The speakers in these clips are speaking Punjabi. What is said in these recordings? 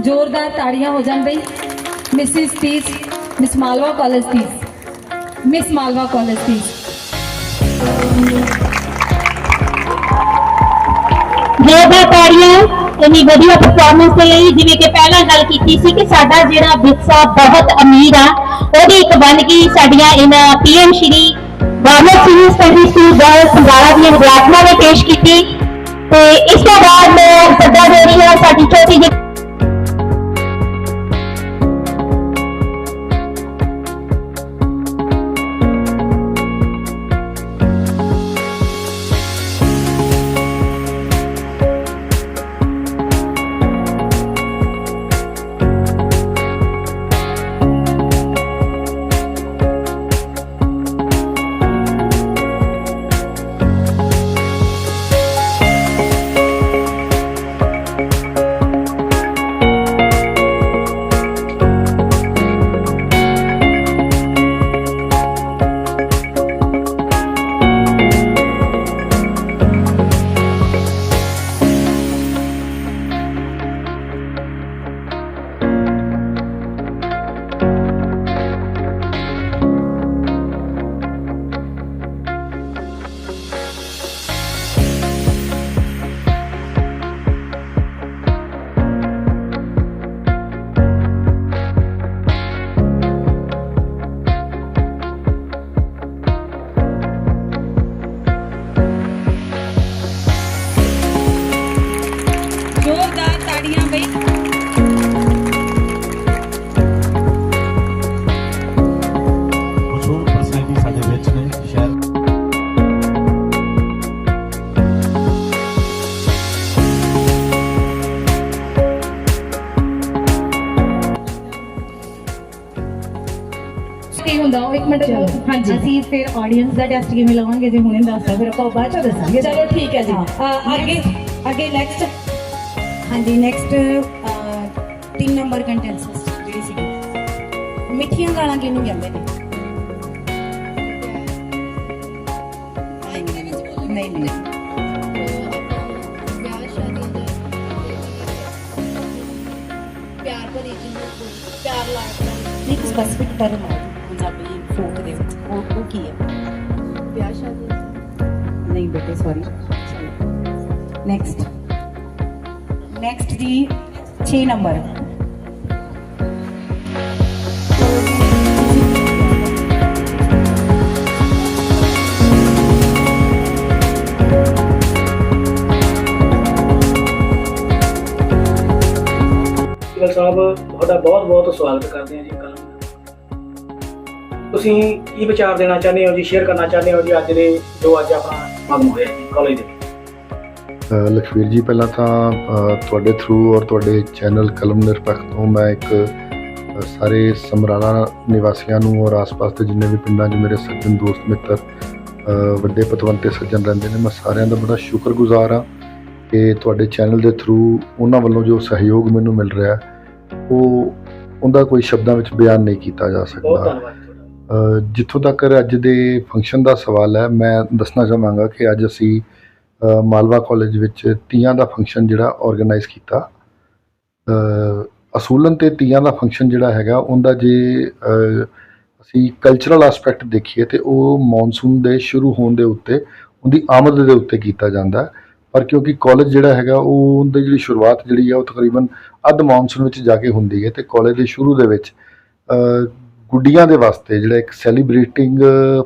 ਜ਼ੋਰਦਾਰ ਤਾੜੀਆਂ ਹੋ ਜਾਣ ਬਈ Mrs Teej miss Malwa college Teej miss Malwa college Teej ਜੋਰਦਾਰ ਤਾੜੀਆਂ, ਇੰਨੀ ਵਧੀਆ ਪਰਫਾਰਮੈਂਸ ਦੇ ਲਈ ਜਿਵੇਂ ਕਿ ਪਹਿਲਾਂ ਗੱਲ ਕੀਤੀ ਸੀ ਕਿ ਸਾਡਾ ਜਿਹੜਾ ਵਿਰਸਾ ਬਹੁਤ ਅਮੀਰ ਆ, ਉਹਦੀ ਇੱਕ ਬਣ ਗਈ ਸਾਡੀਆਂ ਇਹਨਾਂ PM Shri government senior study school girl Sangala ਦੀਆਂ ਵਿਦਿਆਰਥਣਾਂ ਨੇ ਪੇਸ਼ ਕੀਤੀ। ਤੇ ਇਸ ਤੋਂ ਬਾਅਦ ਮੈਂ ਸੱਦਾ ਦੇ ਰਹੀ ਹਾਂ ਸਾਡੀ ਛੋਟੀ ਜਿਹੀ ਹਾਂਜੀ। ਅਸੀਂ ਫਿਰ ਆਡੀਅנס ਦਾ ਟੈਸਟ ਕਿਵੇਂ ਲਵਾਂਗੇ ਜੇ ਹੁਣੇ ਦੱਸਦਾ ਫਿਰ ਆਪਾਂ ਬਾਅਦ ਚ ਦੱਸਾਂਗੇ। ਚਲੋ ਠੀਕ ਹੈ ਜੀ। ਅ, ਅੱਗੇ ਅੱਗੇ ਨੈਕਸਟ ਹਾਂਜੀ ਨੈਕਸਟ ਤਿੰਨ ਨੰਬਰ ਕੰਟੈਂਟਸ ਜਿਹੜੀ ਸੀ ਮਿੱਠੀਆਂ ਗਾਲਾਂ ਕਿਹਨੂੰ ਕਹਿੰਦੇ ਨੇ? ਨਹੀਂ ਨਹੀਂ। ਪਿਆਰ ਭਰੀ ਜਿੰਦਗੀ ਪਿਆਰ ਲਾਇਕ ਇੱਕ ਸਪੈਸਿਫਿਕ ਟਰਮ ਹੈ ਪੰਜਾਬੀ ਫੋਕ ਦੇ ਵਿੱਚ। ਉਹ ਉਹ ਕੀ ਹੈ ਵਿਆਹ ਸ਼ਾਦੀ ਨਹੀਂ ਬੇਟੇ ਸੌਰੀ ਨੈਕਸਟ ਨੈਕਸਟ ਜੀ 6 ਨੰਬਰ ਪ੍ਰਿੰਸੀਪਲ ਸਾਹਿਬ ਤੁਹਾਡਾ ਬਹੁਤ ਬਹੁਤ ਸਵਾਗਤ ਕਰਦੇ ਹਾਂ ਜੀ ਕਲਮ ਤੁਸੀਂ ਕੀ ਵਿਚਾਰ ਦੇਣਾ ਚਾਹੁੰਦੇ ਹੋ ਜੀ ਸ਼ੇਅਰ ਕਰਨਾ ਚਾਹੁੰਦੇ ਹੋ ਜੀ ਅੱਜ ਦੇ ਜੋ ਅੱਜ ਆਪਣਾ ਮਗਮ ਹੋਇਆ ਜੀ ਕਾਲਜ ਦੇ ਲਖਵੀਰ ਜੀ ਪਹਿਲਾਂ ਤਾਂ ਤੁਹਾਡੇ ਥਰੂ ਔਰ ਤੁਹਾਡੇ ਚੈਨਲ ਕਲਮ ਨਿਰਪੱਖ ਤੋਂ ਮੈਂ ਇੱਕ ਸਾਰੇ ਸਮਰਾਲਾ ਨਿਵਾਸੀਆਂ ਨੂੰ ਔਰ ਆਸ-ਪਾਸ ਦੇ ਜਿੰਨੇ ਵੀ ਪਿੰਡਾਂ 'ਚ ਮੇਰੇ ਸੱਜਣ ਦੋਸਤ ਮਿੱਤਰ ਵੱਡੇ ਪਤਵੰਤੇ ਸੱਜਣ ਰਹਿੰਦੇ ਨੇ ਮੈਂ ਸਾਰਿਆਂ ਦਾ ਬੜਾ ਸ਼ੁਕਰਗੁਜ਼ਾਰ ਹਾਂ ਕਿ ਤੁਹਾਡੇ ਚੈਨਲ ਦੇ ਥਰੂ ਉਹਨਾਂ ਵੱਲੋਂ ਜੋ ਸਹਿਯੋਗ ਮੈਨੂੰ ਮਿਲ ਰਿਹਾ ਉਹ ਉਹਦਾ ਕੋਈ ਸ਼ਬਦਾਂ ਵਿੱਚ ਬਿਆਨ ਨਹੀਂ ਕੀਤਾ ਜਾ ਬਹੁਤ ਸਕਦਾ ਧੰਨਵਾਦ ਤੁਹਾਡਾ ਅ, ਜਿੱਥੋਂ ਤੱਕ ਅੱਜ ਦੇ ਫੰਕਸ਼ਨ ਦਾ ਸਵਾਲ ਹੈ, ਮੈਂ ਦੱਸਣਾ ਚਾਹਾਂਗਾ ਕਿ ਅੱਜ ਅਸੀਂ ਮਾਲਵਾ ਕਾਲਜ ਵਿੱਚ ਤੀਆਂ ਦਾ ਫੰਕਸ਼ਨ ਜਿਹੜਾ ਆਰਗੇਨਾਈਜ਼ ਕੀਤਾ। ਅਸੂਲਨ ਤੇ ਤੀਆਂ ਦਾ ਫੰਕਸ਼ਨ ਜਿਹੜਾ ਹੈਗਾ, ਉਹਦਾ ਜੇ ਅਸੀਂ ਕਲਚਰਲ ਐਸਪੈਕਟ ਦੇਖੀਏ ਤੇ ਉਹ ਮੌਨਸੂਨ ਦੇ ਸ਼ੁਰੂ ਹੋਣ ਦੇ ਉੱਤੇ, ਉਹਦੀ ਆਮਦ ਦੇ ਉੱਤੇ ਕੀਤਾ ਜਾਂਦਾ ਪਰ ਕਿਉਂਕਿ ਕਾਲਜ ਜਿਹੜਾ ਹੈਗਾ ਉਹ ਉਹਦੀ ਜਿਹੜੀ ਸ਼ੁਰੂਆਤ ਜਿਹੜੀ ਹੈ ਉਹ ਤਕਰੀਬਨ ਅੱਧ ਮੌਨਸੂਨ ਵਿੱਚ ਜਾ ਕੇ ਹੁੰਦੀ ਹੈ ਤੇ ਕਾਲਜ ਦੇ ਸ਼ੁਰੂ ਦੇ ਵਿੱਚ ਗੁੱਡੀਆਂ ਦੇ ਵਾਸਤੇ ਜਿਹੜਾ ਇੱਕ ਸੈਲੀਬ੍ਰੇਟਿੰਗ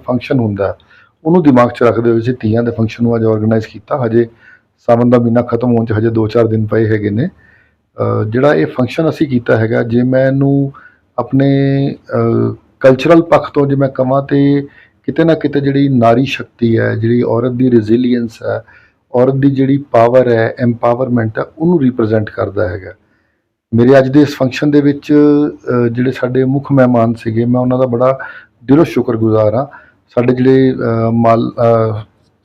ਫੰਕਸ਼ਨ ਹੁੰਦਾ, ਉਹਨੂੰ ਦਿਮਾਗ 'ਚ ਰੱਖਦੇ ਹੋਏ ਅਸੀਂ ਤੀਆਂ ਦੇ ਫੰਕਸ਼ਨ ਨੂੰ ਅੱਜ ਆਰਗੇਨਾਈਜ਼ ਕੀਤਾ। ਹਜੇ ਸਾਵਨ ਦਾ ਮਹੀਨਾ ਖਤਮ ਹੋਣ 'ਚ ਹਜੇ 2-4 ਦਿਨ ਪਏ ਹੈਗੇ ਨੇ। ਜਿਹੜਾ ਇਹ ਫੰਕਸ਼ਨ ਅਸੀਂ ਕੀਤਾ ਹੈਗਾ, ਜੇ ਮੈਂ ਇਹਨੂੰ ਆਪਣੇ ਕਲਚਰਲ ਪੱਖ ਤੋਂ ਜੇ ਮੈਂ ਕਹਾਂ ਤੇ ਕਿਤੇ ਨਾ ਕਿਤੇ ਜਿਹੜੀ ਨਾਰੀ ਸ਼ਕਤੀ ਹੈ, ਜਿਹੜੀ ਔਰਤ ਦੀ ਰੈਜ਼ਿਲੀਅੰਸ ਹੈ, ਔਰਤ ਦੀ ਜਿਹੜੀ ਪਾਵਰ ਹੈ ਐਮਪਾਵਰਮੈਂਟ ਹੈ, ਉਹਨੂੰ ਰਿਪਰੈਜ਼ੈਂਟ ਕਰਦਾ ਹੈਗਾ। ਮੇਰੇ ਅੱਜ ਦੇ ਇਸ ਫੰਕਸ਼ਨ ਦੇ ਵਿੱਚ ਜਿਹੜੇ ਸਾਡੇ ਮੁੱਖ ਮਹਿਮਾਨ ਸੀਗੇ, ਮੈਂ ਉਹਨਾਂ ਦਾ ਬੜਾ ਦਿਲੋਂ ਸ਼ੁਕਰਗੁਜ਼ਾਰ ਹਾਂ। ਸਾਡੇ ਜਿਹੜੇ ਮਾਲ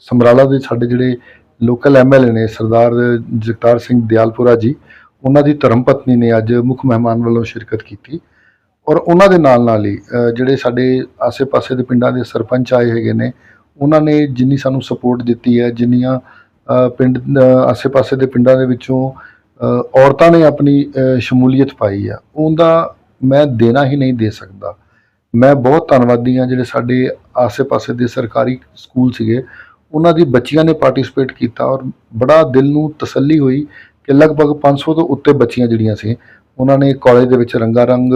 ਸਮਰਾਲਾ ਦੇ ਸਾਡੇ ਜਿਹੜੇ ਲੋਕਲ ਐਮਐਲਏ ਨੇ, ਸਰਦਾਰ ਜਗਤਾਰ ਸਿੰਘ ਦਿਆਲਪੁਰਾ ਜੀ, ਉਹਨਾਂ ਦੀ ਧਰਮ ਪਤਨੀ ਨੇ ਅੱਜ ਮੁੱਖ ਮਹਿਮਾਨ ਵੱਲੋਂ ਸ਼ਿਰਕਤ ਕੀਤੀ। ਔਰ ਉਹਨਾਂ ਦੇ ਨਾਲ ਨਾਲ ਹੀ ਜਿਹੜੇ ਸਾਡੇ ਆਸੇ-ਪਾਸੇ ਦੇ ਪਿੰਡਾਂ ਦੇ ਸਰਪੰਚ ਆਏ ਹੈਗੇ ਨੇ, ਉਹਨਾਂ ਨੇ ਜਿੰਨੀ ਸਾਨੂੰ ਸਪੋਰਟ ਦਿੱਤੀ ਹੈ, ਜਿੰਨੀਆਂ ਪਿੰਡ ਆਸੇ-ਪਾਸੇ ਦੇ ਪਿੰਡਾਂ ਦੇ ਵਿੱਚੋਂ ਔਰਤਾਂ ਨੇ ਆਪਣੀ ਸ਼ਮੂਲੀਅਤ ਪਾਈ ਆ। ਉਹਦਾ ਮੈਂ ਦੇਣਾ ਹੀ ਨਹੀਂ ਦੇ ਸਕਦਾ। ਮੈਂ ਬਹੁਤ ਧੰਨਵਾਦੀ ਹਾਂ ਜਿਹੜੇ ਸਾਡੇ ਆਸੇ-ਪਾਸੇ ਦੇ ਸਰਕਾਰੀ ਸਕੂਲ ਸੀਗੇ। ਉਹਨਾਂ ਦੀ ਬੱਚੀਆਂ ਨੇ ਪਾਰਟਿਸਿਪੇਟ ਕੀਤਾ ਔਰ ਬੜਾ ਦਿਲ ਨੂੰ ਤਸੱਲੀ ਹੋਈ ਕਿ ਲਗਭਗ 500 ਤੋਂ ਉੱਤੇ ਬੱਚੀਆਂ ਜਿਹੜੀਆਂ ਸੀ, ਉਹਨਾਂ ਨੇ ਕਾਲਜ ਦੇ ਵਿੱਚ ਰੰਗਾ ਰੰਗ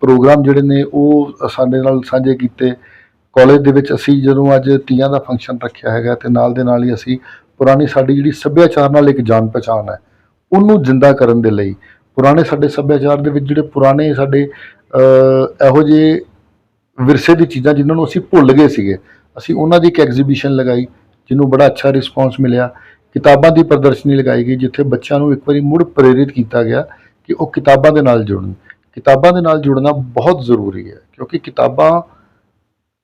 ਪ੍ਰੋਗਰਾਮ ਜਿਹੜੇ ਨੇ ਉਹ ਸਾਡੇ ਨਾਲ ਸਾਂਝੇ ਕੀਤੇ। ਕਾਲਜ ਦੇ ਵਿੱਚ ਅਸੀਂ ਜਦੋਂ ਅੱਜ ਤੀਆਂ ਦਾ ਫੰਕਸ਼ਨ ਰੱਖਿਆ ਹੈਗਾ ਤੇ ਨਾਲ ਦੇ ਨਾਲ ਹੀ ਅਸੀਂ ਪੁਰਾਣੀ ਸਾਡੀ ਜਿਹੜੀ ਸੱਭਿਆਚਾਰ ਨਾਲ ਇੱਕ ਜਾਣ ਪਛਾਣ ਹੈ, ਉਹਨੂੰ ਜ਼ਿੰਦਾ ਕਰਨ ਦੇ ਲਈ, ਪੁਰਾਣੇ ਸਾਡੇ ਸੱਭਿਆਚਾਰ ਦੇ ਵਿੱਚ ਜਿਹੜੇ ਪੁਰਾਣੇ ਸਾਡੇ ਇਹੋ ਜਿਹੇ ਵਿਰਸੇ ਦੀ ਚੀਜ਼ਾਂ ਜਿਨ੍ਹਾਂ ਨੂੰ ਅਸੀਂ ਭੁੱਲ ਗਏ ਸੀਗੇ, ਅਸੀਂ ਉਹਨਾਂ ਦੀ ਇੱਕ ਐਗਜ਼ੀਬਿਸ਼ਨ ਲਗਾਈ, ਜਿਹਨੂੰ ਬੜਾ ਅੱਛਾ ਰਿਸਪਾਂਸ ਮਿਲਿਆ। ਕਿਤਾਬਾਂ ਦੀ ਪ੍ਰਦਰਸ਼ਨੀ ਲਗਾਈ ਗਈ, ਜਿੱਥੇ ਬੱਚਿਆਂ ਨੂੰ ਇੱਕ ਵਾਰੀ ਮੁੜ ਪ੍ਰੇਰਿਤ ਕੀਤਾ ਗਿਆ ਕਿ ਉਹ ਕਿਤਾਬਾਂ ਦੇ ਨਾਲ ਜੁੜਨ। ਕਿਤਾਬਾਂ ਦੇ ਨਾਲ ਜੁੜਨਾ ਬਹੁਤ ਜ਼ਰੂਰੀ ਹੈ, ਕਿਉਂਕਿ ਕਿਤਾਬਾਂ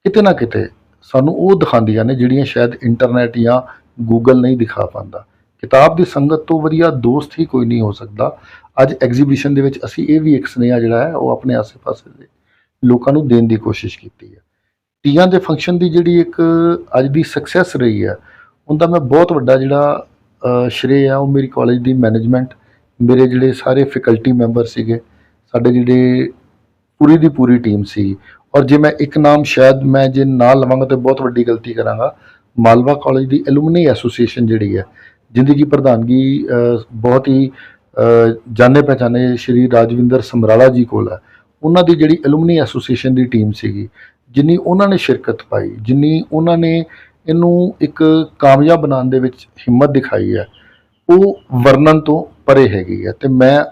ਕਿਤੇ ਨਾ ਕਿਤੇ ਸਾਨੂੰ ਉਹ ਦਿਖਾਉਂਦੀਆਂ ਨੇ ਜਿਹੜੀਆਂ ਸ਼ਾਇਦ ਇੰਟਰਨੈਟ ਜਾਂ ਗੂਗਲ ਨਹੀਂ ਦਿਖਾ ਪਾਉਂਦਾ। ਕਿਤਾਬ ਦੀ ਸੰਗਤ ਤੋਂ ਵਧੀਆ ਦੋਸਤ ਹੀ ਕੋਈ ਨਹੀਂ ਹੋ ਸਕਦਾ। ਅੱਜ ਐਗਜ਼ੀਬਿਸ਼ਨ ਦੇ ਵਿੱਚ ਅਸੀਂ ਇਹ ਵੀ ਇੱਕ ਸੁਨੇਹਾ ਜਿਹੜਾ ਹੈ ਉਹ ਆਪਣੇ ਆਸ-ਪਾਸੇ ਦੇ ਲੋਕਾਂ ਨੂੰ ਦੇਣ ਦੀ ਕੋਸ਼ਿਸ਼ ਕੀਤੀ ਹੈ। ਤੀਆਂ ਦੇ ਫੰਕਸ਼ਨ ਦੀ ਜਿਹੜੀ ਇੱਕ ਅੱਜ ਦੀ ਸਕਸੈਸ ਰਹੀ ਹੈ ਉਹਦਾ ਮੈਂ ਬਹੁਤ ਵੱਡਾ ਜਿਹੜਾ ਅ, ਸ਼੍ਰੇ ਆ ਉਹ ਮੇਰੀ ਕਾਲਜ ਦੀ ਮੈਨੇਜਮੈਂਟ ਮੇਰੇ ਜਿਹੜੇ ਸਾਰੇ ਫੈਕਲਟੀ ਮੈਂਬਰ ਸੀਗੇ ਸਾਡੇ ਜਿਹੜੇ ਪੂਰੀ ਦੀ ਪੂਰੀ ਟੀਮ ਸੀ ਔਰ ਜੇ ਮੈਂ ਇੱਕ ਨਾਮ ਸ਼ਾਇਦ ਮੈਂ ਜੇ ਨਾ ਲਵਾਂਗਾ ਤੇ ਬਹੁਤ ਵੱਡੀ ਗਲਤੀ ਕਰਾਂਗਾ ਮਾਲਵਾ ਕਾਲਜ ਦੀ ਐਲੂਮਨੀ ਐਸੋਸੀਏਸ਼ਨ ਜਿਹੜੀ ਹੈ ਜਿਹਦੀ ਕੀ ਪ੍ਰਧਾਨਗੀ ਬਹੁਤ ਹੀ ਜਾਣੇ ਪਛਾਣੇ ਸ਼੍ਰੀ ਰਾਜਵਿੰਦਰ ਸਮਰਾਲਾ ਜੀ ਕੋਲ ਹੈ। ਉਹਨਾਂ ਦੀ ਜਿਹੜੀ ਐਲੂਮਨੀ ਐਸੋਸੀਏਸ਼ਨ ਦੀ ਟੀਮ ਸੀਗੀ, ਜਿੰਨੀ ਉਹਨਾਂ ਨੇ ਸ਼ਿਰਕਤ ਪਾਈ, ਜਿੰਨੀ ਉਹਨਾਂ ਨੇ ਇਹਨੂੰ ਇੱਕ ਕਾਮਯਾਬ ਬਣਾਉਣ ਦੇ ਵਿੱਚ ਹਿੰਮਤ ਦਿਖਾਈ ਹੈ, ਉਹ ਵਰਣਨ ਤੋਂ ਪਰੇ ਹੈਗੀ ਹੈ। ਤੇ ਮੈਂ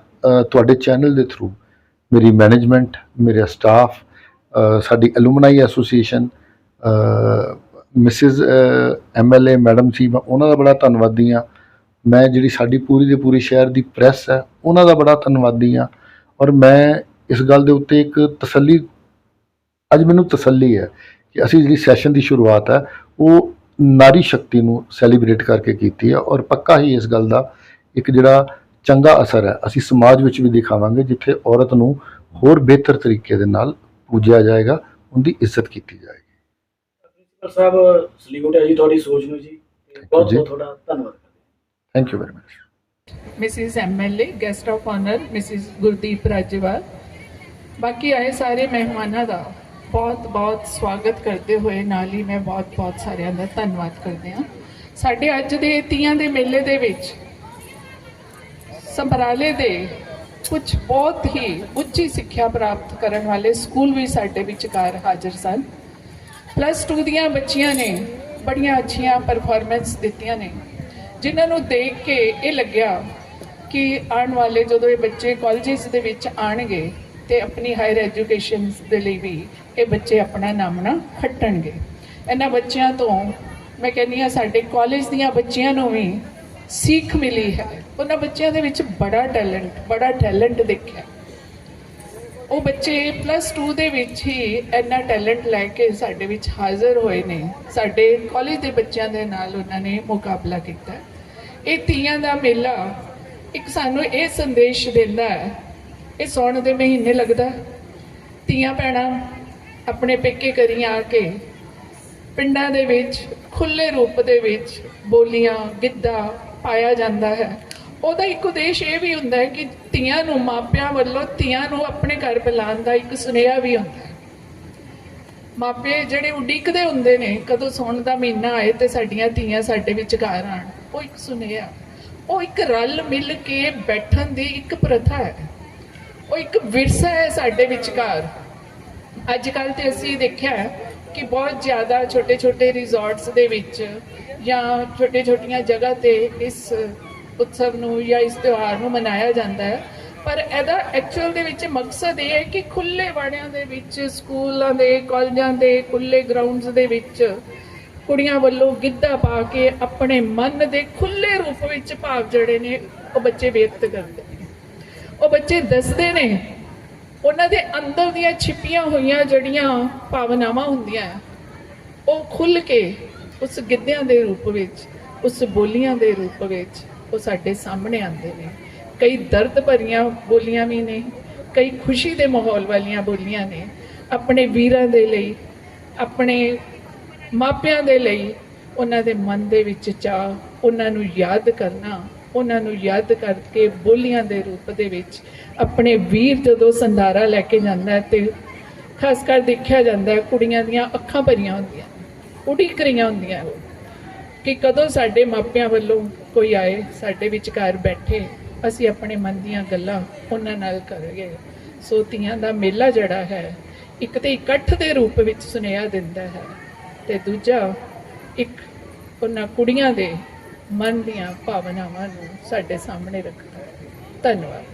ਤੁਹਾਡੇ ਚੈਨਲ ਦੇ ਥਰੂ ਮੇਰੀ ਮੈਨੇਜਮੈਂਟ ਮੇਰਾ ਸਟਾਫ ਸਾਡੀ alumni association Mrs MLA madam ਸੀ, ਮੈਂ ਉਹਨਾਂ ਦਾ ਬੜਾ ਧੰਨਵਾਦੀ ਹਾਂ। ਮੈਂ ਜਿਹੜੀ ਸਾਡੀ ਪੂਰੀ ਦੇ ਪੂਰੀ ਸ਼ਹਿਰ ਦੀ ਪ੍ਰੈਸ ਹੈ, ਉਹਨਾਂ ਦਾ ਬੜਾ ਧੰਨਵਾਦੀ ਹਾਂ। ਔਰ ਮੈਂ ਇਸ ਗੱਲ ਦੇ ਉੱਤੇ ਇੱਕ ਤਸੱਲੀ, ਅੱਜ ਮੈਨੂੰ ਤਸੱਲੀ ਹੈ ਕਿ ਅਸੀਂ ਜਿਹੜੀ ਸੈਸ਼ਨ ਦੀ ਸ਼ੁਰੂਆਤ ਹੈ, ਉਹ ਨਾਰੀ ਸ਼ਕਤੀ ਨੂੰ ਸੈਲੀਬ੍ਰੇਟ ਕਰਕੇ ਕੀਤੀ ਹੈ। ਔਰ ਪੱਕਾ ਹੀ ਇਸ ਗੱਲ ਦਾ ਇੱਕ ਜਿਹੜਾ ਚੰਗਾ ਅਸਰ ਹੈ, ਅਸੀਂ ਸਮਾਜ ਵਿੱਚ ਵੀ ਦਿਖਾਵਾਂਗੇ, ਜਿੱਥੇ ਔਰਤ ਨੂੰ ਹੋਰ ਬਿਹਤਰ ਤਰੀਕੇ ਦੇ ਨਾਲ ਪੂਜਿਆ ਜਾਏਗਾ, ਉਹਦੀ ਇੱਜ਼ਤ ਕੀਤੀ ਜਾਏਗੀ। ਪ੍ਰਿੰਸੀਪਲ ਸਾਹਿਬ ਸਲੂਟ ਹੈ ਜੀ ਤੁਹਾਡੀ ਸੋਚ ਨੂੰ ਜੀ। ਬਹੁਤ। ਬਹੁਤ ਤੁਹਾਡਾ ਧੰਨਵਾਦ thank you very much Mrs MLA guest of honour Mrs Gurdeep Rajewal ਬਾਕੀ ਆਏ ਸਾਰੇ ਮਹਿਮਾਨਾਂ ਦਾ ਬਹੁਤ ਬਹੁਤ ਸਵਾਗਤ ਕਰਦੇ ਹੋਏ ਨਾਲ ਹੀ ਮੈਂ ਬਹੁਤ ਬਹੁਤ ਸਾਰਿਆਂ ਦਾ ਧੰਨਵਾਦ ਕਰਦੇ ਹਾਂ। ਸਾਡੇ ਅੱਜ ਦੇ ਤੀਆਂ ਦੇ ਮੇਲੇ ਦੇ ਵਿੱਚ ਸੰਭਰਾਲੇ ਦੇ ਕੁਝ ਬਹੁਤ ਹੀ ਉੱਚੀ ਸਿੱਖਿਆ ਪ੍ਰਾਪਤ ਕਰਨ ਵਾਲੇ ਸਕੂਲ ਵੀ ਸਾਡੇ ਵਿਚਕਾਰ ਹਾਜ਼ਰ ਸਨ। ਪਲੱਸ 2 ਦੀਆਂ ਬੱਚੀਆਂ ਨੇ, ਬੜੀਆਂ ਅੱਛੀਆਂ ਪਰਫਾਰਮੈਂਸ ਦਿੱਤੀਆਂ ਨੇ। ਜਿਨ੍ਹਾਂ ਨੂੰ ਦੇਖ ਕੇ ਇਹ ਲੱਗਿਆ ਕਿ ਆਉਣ ਵਾਲੇ ਜਦੋਂ ਇਹ ਬੱਚੇ ਕਾਲਜਸ ਦੇ ਵਿੱਚ ਆਣਗੇ ਤੇ ਆਪਣੀ ਹਾਇਰ ਐਜੂਕੇਸ਼ਨ ਦੇ ਲਈ ਵੀ ਇਹ ਬੱਚੇ ਆਪਣਾ ਨਾਮਣਾ ਖੱਟਣਗੇ। ਇਹਨਾਂ ਬੱਚਿਆਂ ਤੋਂ ਮੈਂ ਕਹਿੰਦੀ ਹਾਂ, ਸਾਡੇ ਕਾਲਜ ਦੀਆਂ ਬੱਚੀਆਂ ਨੂੰ ਵੀ ਸਿੱਖ ਮਿਲੀ ਹੈ। ਉਹਨਾਂ ਬੱਚਿਆਂ ਦੇ ਵਿੱਚ ਬੜਾ ਟੈਲੈਂਟ ਬੜਾ ਟੈਲੈਂਟ ਦੇਖਿਆ। ਉਹ ਬੱਚੇ ਪਲੱਸ 2 ਦੇ ਵਿੱਚ ਹੀ ਇੰਨਾ ਟੈਲੈਂਟ ਲੈ ਕੇ ਸਾਡੇ ਵਿੱਚ ਹਾਜ਼ਰ ਹੋਏ ਨੇ। ਸਾਡੇ ਕਾਲਜ ਦੇ ਬੱਚਿਆਂ ਦੇ ਨਾਲ ਉਹਨਾਂ ਨੇ ਮੁਕਾਬਲਾ ਕੀਤਾ। ਇਹ ਤੀਆਂ ਦਾ ਮੇਲਾ ਇੱਕ ਸਾਨੂੰ ਇਹ ਸੰਦੇਸ਼ ਦਿੰਦਾ ਹੈ, ਇਹ ਸੌਣ ਦੇ ਮਹੀਨੇ ਲੱਗਦਾ। ਤੀਆਂ ਭੈਣਾਂ ਆਪਣੇ ਪੇਕੇ ਕਰੀਆਂ ਆ ਕੇ ਪਿੰਡਾਂ ਦੇ ਵਿੱਚ ਖੁੱਲੇ ਰੂਪ ਦੇ ਵਿੱਚ ਬੋਲੀਆਂ, ਗਿੱਧਾ ਪਾਇਆ ਜਾਂਦਾ ਹੈ। ਉਹਦਾ ਇੱਕ ਉਦੇਸ਼ ਇਹ ਵੀ ਹੁੰਦਾ ਹੈ ਕਿ ਧੀਆਂ ਨੂੰ, ਮਾਪਿਆਂ ਵੱਲੋਂ ਧੀਆਂ ਨੂੰ ਆਪਣੇ ਘਰ ਬੁਲਾਉਣ ਦਾ ਇੱਕ ਸੁਨੇਹਾ ਵੀ ਹੁੰਦਾ ਮਾਪੇ ਜਿਹੜੇ ਉਡੀਕਦੇ ਹੁੰਦੇ ਨੇ, ਕਦੋਂ ਸੌਣ ਦਾ ਮਹੀਨਾ ਆਏ ਤੇ ਸਾਡੀਆਂ ਧੀਆਂ ਸਾਡੇ ਵਿੱਚ ਘਰ ਆਣ ਉਹ ਇੱਕ ਸੁਨੇਹਾ। ਉਹ ਇੱਕ ਰਲ ਮਿਲ ਕੇ ਬੈਠਣ ਦੀ ਇੱਕ ਪ੍ਰਥਾ ਹੈ। ਉਹ ਇੱਕ ਵਿਰਸਾ ਹੈ ਸਾਡੇ ਵਿਚਕਾਰ ਅੱਜ ਕੱਲ ਤੇ ਅਸੀਂ ਦੇਖਿਆ ਕਿ ਬਹੁਤ ਜ਼ਿਆਦਾ ਛੋਟੇ ਛੋਟੇ ਰਿਜ਼ੋਰਟਸ ਦੇ ਵਿੱਚ ਜਾਂ ਛੋਟੇ ਛੋਟੀਆਂ ਜਗ੍ਹਾ ਤੇ ਇਸ ਉਤਸਵ ਨੂੰ ਜਾਂ ਇਸ ਤਿਉਹਾਰ ਨੂੰ ਮਨਾਇਆ ਜਾਂਦਾ ਹੈ। ਪਰ ਇਹਦਾ ਐਕਚੁਅਲ ਦੇ ਵਿੱਚ ਮਕਸਦ ਇਹ ਹੈ ਕਿ ਖੁੱਲੇ ਵਾੜਿਆਂ ਦੇ ਵਿੱਚ, ਸਕੂਲਾਂ ਦੇ, ਕਾਲਜਾਂ ਦੇ ਖੁੱਲੇ ਗਰਾਊਂਡਸ ਦੇ ਵਿੱਚ ਕੁੜੀਆਂ ਵੱਲੋਂ ਗਿੱਧਾ ਪਾ ਕੇ ਆਪਣੇ ਮਨ ਦੇ ਖੁੱਲੇ ਰੂਪ ਵਿੱਚ ਭਾਵ ਜਿਹੜੇ ਨੇ, ਉਹ ਬੱਚੇ ਵਿਅਕਤ ਕਰਦੇ ਨੇ। ਉਹ ਬੱਚੇ ਦੱਸਦੇ ਨੇ, ਉਹਨਾਂ ਦੇ ਅੰਦਰ ਦੀਆਂ ਛਿਪੀਆਂ ਹੋਈਆਂ ਜਿਹੜੀਆਂ ਭਾਵਨਾਵਾਂ ਹੁੰਦੀਆਂ ਉਹ ਖੁੱਲ ਕੇ ਉਸ ਗਿੱਧਿਆਂ ਦੇ ਰੂਪ ਵਿੱਚ, ਉਸ ਬੋਲੀਆਂ ਦੇ ਰੂਪ ਵਿੱਚ ਉਹ ਸਾਡੇ ਸਾਹਮਣੇ ਆਉਂਦੇ ਨੇ। ਕਈ ਦਰਦ ਭਰੀਆਂ ਬੋਲੀਆਂ ਵੀ ਨੇ, ਕਈ ਖੁਸ਼ੀ ਦੇ ਮਾਹੌਲ ਵਾਲੀਆਂ ਬੋਲੀਆਂ ਨੇ। ਆਪਣੇ ਵੀਰਾਂ ਦੇ ਲਈ, ਆਪਣੇ ਮਾਪਿਆਂ ਦੇ ਲਈ ਉਹਨਾਂ ਦੇ ਮਨ ਦੇ ਵਿੱਚ ਚਾਹ ਉਹਨਾਂ ਨੂੰ ਯਾਦ ਕਰਨਾ, ਉਹਨਾਂ ਨੂੰ ਯਾਦ ਕਰਕੇ ਬੋਲੀਆਂ ਦੇ ਰੂਪ ਦੇ ਵਿੱਚ ਆਪਣੇ ਵੀਰ ਜਦੋਂ ਸੰਧਾਰਾ ਲੈ ਕੇ ਜਾਂਦਾ ਹੈ ਤੇ ਖਾਸ ਕਰ ਦੇਖਿਆ ਜਾਂਦਾ, ਕੁੜੀਆਂ ਦੀਆਂ ਅੱਖਾਂ ਭਰੀਆਂ ਹੁੰਦੀਆਂ ਉਡੀਕ ਰਹੀਆਂ ਹੁੰਦੀਆਂ ਕਿ ਕਦੋਂ ਸਾਡੇ ਮਾਪਿਆਂ ਵੱਲੋਂ ਕੋਈ ਆਏ, ਸਾਡੇ ਵਿਚਕਾਰ ਬੈਠੇ, ਅਸੀਂ ਆਪਣੇ ਮਨ ਦੀਆਂ ਗੱਲਾਂ ਉਹਨਾਂ ਨਾਲ ਕਰਾਂਗੇ ਸੋ ਧੀਆਂ ਦਾ ਮੇਲਾ ਜਿਹੜਾ ਹੈ, ਇੱਕ ਤੇ ਇਕੱਠ ਦੇ ਰੂਪ ਵਿੱਚ ਸੁਨੇਹਾ ਦਿੰਦਾ ਹੈ ਤੇ ਦੂਜਾ ਇੱਕ ਉਹਨਾਂ ਕੁੜੀਆਂ ਦੇ ਮਨ ਦੀਆਂ ਭਾਵਨਾਵਾਂ ਨੂੰ ਸਾਡੇ ਸਾਹਮਣੇ ਰੱਖਦਾ ਹੈ। ਧੰਨਵਾਦ।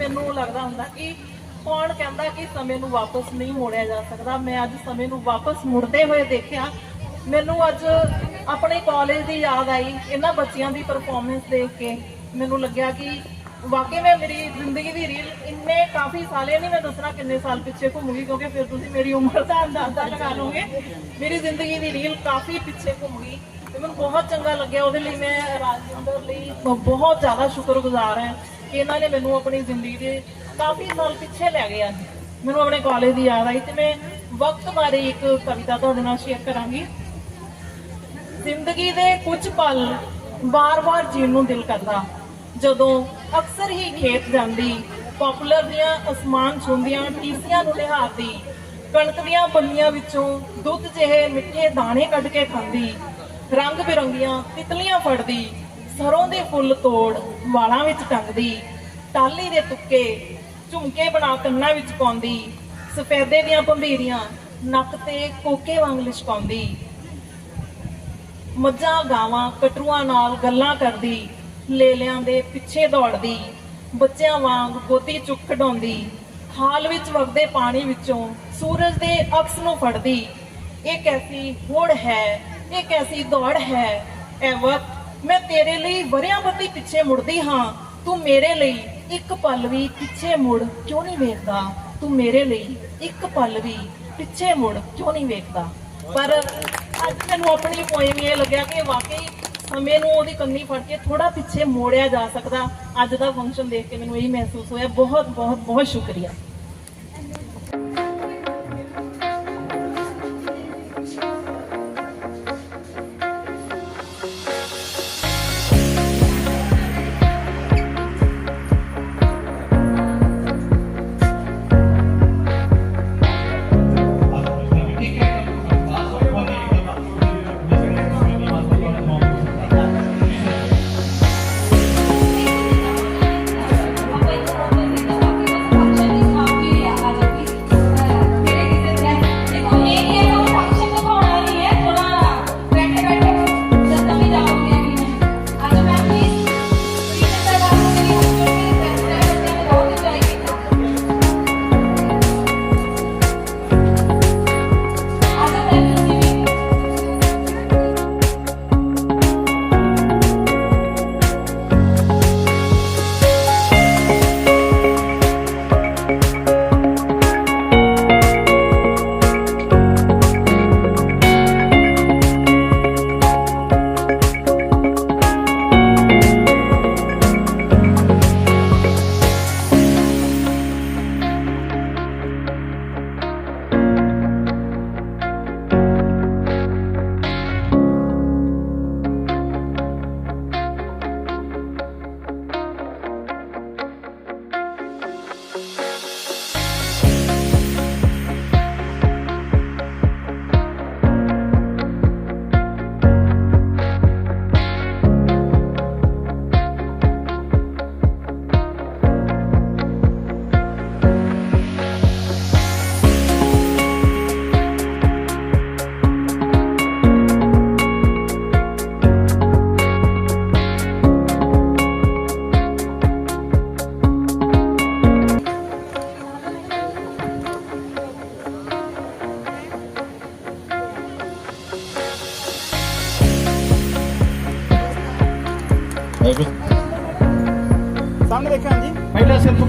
ਮੈਨੂੰ ਲੱਗਦਾ ਹੁੰਦਾ ਕਿ ਕੌਣ ਕਹਿੰਦਾ ਕਿ ਸਮੇਂ ਨੂੰ ਵਾਪਸ ਨਹੀਂ ਮੋੜਿਆ ਜਾ ਸਕਦਾ। ਮੈਂ ਅੱਜ ਸਮੇਂ ਨੂੰ ਵਾਪਸ ਮੁੜਦੇ ਹੋਏ ਦੇਖਿਆ ਮੈਨੂੰ ਅੱਜ ਆਪਣੇ ਕਾਲਜ ਦੀ ਯਾਦ ਆਈ, ਇਹਨਾਂ ਬੱਚਿਆਂ ਦੀ ਪਰਫਾਰਮੈਂਸ ਦੇਖ ਕੇ ਮੈਨੂੰ ਲੱਗਿਆ ਕਿ ਵਾਕਈ ਮੈਂ ਮੇਰੀ ਜ਼ਿੰਦਗੀ ਦੀ ਰੀਲ ਇੰਨੇ ਕਾਫੀ ਸਾਲੇ, ਨਹੀਂ ਮੈਂ ਦੱਸਣਾ ਕਿੰਨੇ ਸਾਲ ਪਿੱਛੇ ਘੁੰਮੂਗੀ ਕਿਉਂਕਿ ਫਿਰ ਤੁਸੀਂ ਮੇਰੀ ਉਮਰ ਦਾ ਅੰਦਾਜ਼ਾ ਲਗਾ ਲਓਗੇ। ਮੇਰੀ ਜ਼ਿੰਦਗੀ ਦੀ ਰੀਲ ਕਾਫੀ ਪਿੱਛੇ ਘੁੰਮ ਗਈ ਤੇ ਮੈਨੂੰ ਬਹੁਤ ਚੰਗਾ ਲੱਗਿਆ, ਉਹਦੇ ਲਈ ਮੈਂ ਰਾਜਿੰਦਰ ਲਈ ਬਹੁਤ ਜ਼ਿਆਦਾ ਸ਼ੁਕਰਗੁਜ਼ਾਰ ਹਾਂ ਕਿ ਇਹਨਾਂ ਨੇ ਮੈਨੂੰ ਆਪਣੀ ਜ਼ਿੰਦਗੀ ਦੇ ਕਾਫੀ ਸਾਲ ਪਿੱਛੇ ਲੈ ਗਏ ਅੱਜ। ਮੈਨੂੰ ਆਪਣੇ ਕਾਲਜ ਦੀ ਯਾਦ ਆਈ ਤੇ ਮੈਂ ਵਕਤ ਬਾਰੇ ਇੱਕ ਕਵਿਤਾ ਤੁਹਾਡੇ ਨਾਲ ਸ਼ੇਅਰ ਕਰਾਂਗੀ। ਜ਼ਿੰਦਗੀ ਦੇ ਕੁਝ ਪਲ ਵਾਰ-ਵਾਰ ਜੀਣ ਨੂੰ ਦਿਲ ਕਰਦਾ। ਜਦੋਂ ਅਕਸਰ ਹੀ ਖੇਤ ਜਾਂਦੀ ਪਪੂਲਰ ਦੀਆਂ ਅਸਮਾਨ ਛੁੰਦੀਆਂ ਟੀਸੀਆਂ ਨੂੰ ਲਿਹਾਰਦੀ, ਕਣਕ ਦੀਆਂ ਬੰਨੀਆਂ ਵਿੱਚੋਂ ਦੁੱਧ ਜਿਹੇ ਮਿੱਠੇ ਦਾਣੇ ਕੱਢ ਕੇ ਖਾਂਦੀ, ਰੰਗ ਬਿਰੰਗੀਆਂ ਤਿਤਲੀਆਂ ਫੜਦੀ, ਸਰੋਂ ਦੇ ਫੁੱਲ ਤੋੜ ਵਾਲਾਂ ਵਿੱਚ ਟੰਗਦੀ ਟਾਲੀ ਦੇ ਤੁੱਕੇ ਝੁਮਕੇ ਬਣਾ ਕੰਨਾਂ ਵਿੱਚ ਪਾਉਂਦੀ, ਸਫੈਦੇ ਦੀਆਂ ਭੰਬੀਰੀਆਂ ਨੱਕ ਤੇ ਕੋਕੇ ਵਾਂਗ ਲਿਸ਼ਕਾਉਂਦੀ। ਮੱਝਾਂ, ਗਾਵਾਂ, ਕਟਰੂਆਂ ਨਾਲ ਗੱਲਾਂ ਕਰਦੀ, ਲੇਲਿਆਂ ਦੇ ਪਿੱਛੇ ਦੌੜਦੀ, ਬੱਚਿਆਂ ਵਾਂਗ ਗੋਦੀ ਚੁੱਕ ਖਡਾਉਂਦੀ ਖਾਲ ਵਿੱਚ ਵਗਦੇ ਪਾਣੀ ਵਿੱਚੋਂ ਸੂਰਜ ਦੇ ਅਕਸ ਨੂੰ ਫੜਦੀ। ਇਹ ਕੈਸੀ ਹੋੜ ਹੈ, ਇਹ ਕੈਸੀ ਦੌੜ ਹੈ? ਐ ਵਕਤ ਮੈਂ ਤੇਰੇ ਲਈ ਵਰਿਆਂ ਬੱਤੀ ਪਿੱਛੇ ਮੁੜਦੀ ਹਾਂ। ਤੂੰ ਮੇਰੇ ਲਈ ਇੱਕ ਪਲ ਵੀ ਪਿੱਛੇ ਮੁੜ ਕਿਉਂ ਨਹੀਂ ਵੇਖਦਾ? ਤੂੰ ਮੇਰੇ ਲਈ ਇੱਕ ਪਲ ਵੀ ਪਿੱਛੇ ਮੁੜ ਕਿਉਂ ਨਹੀਂ ਵੇਖਦਾ? ਪਰ ਅੱਜ ਮੈਨੂੰ ਆਪਣੀ ਪੋਇਮ ਇਹ ਲੱਗਿਆ ਕਿ ਵਾਕਈ ਸਮੇਂ ਨੂੰ ਉਹਦੀ ਕੰਨੀ ਫੜ ਕੇ ਥੋੜਾ ਪਿੱਛੇ ਮੋੜਿਆ ਜਾ ਸਕਦਾ। ਅੱਜ ਦਾ ਫੰਕਸ਼ਨ ਦੇਖ ਕੇ ਮੈਨੂੰ ਇਹੀ ਮਹਿਸੂਸ ਹੋਇਆ। ਬਹੁਤ ਬਹੁਤ ਬਹੁਤ ਸ਼ੁਕਰੀਆ।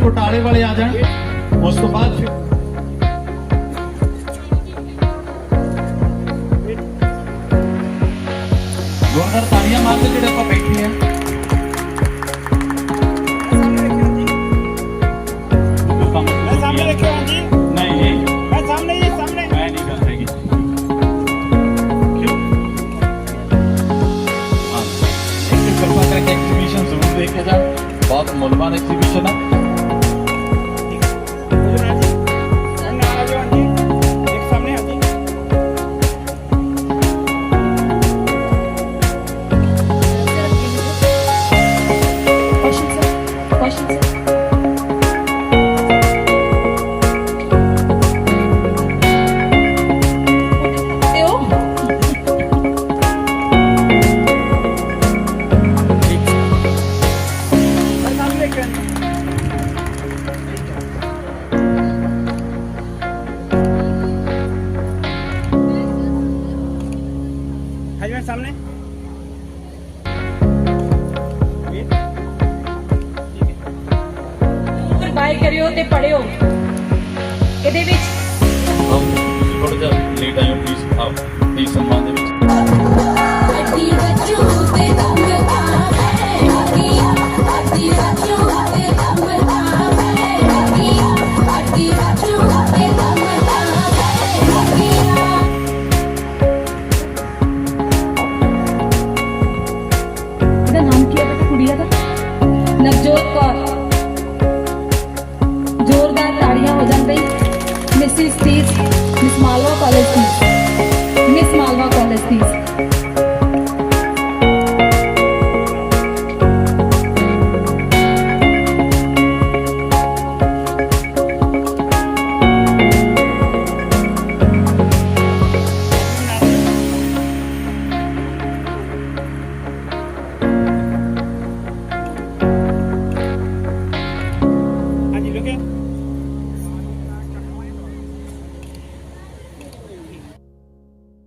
ਪਹਿਲਾਂ ਵਾਲੇ ਆ ਜਾਣ। ਉਸ ਤੋਂ ਬਾਅਦ Oh.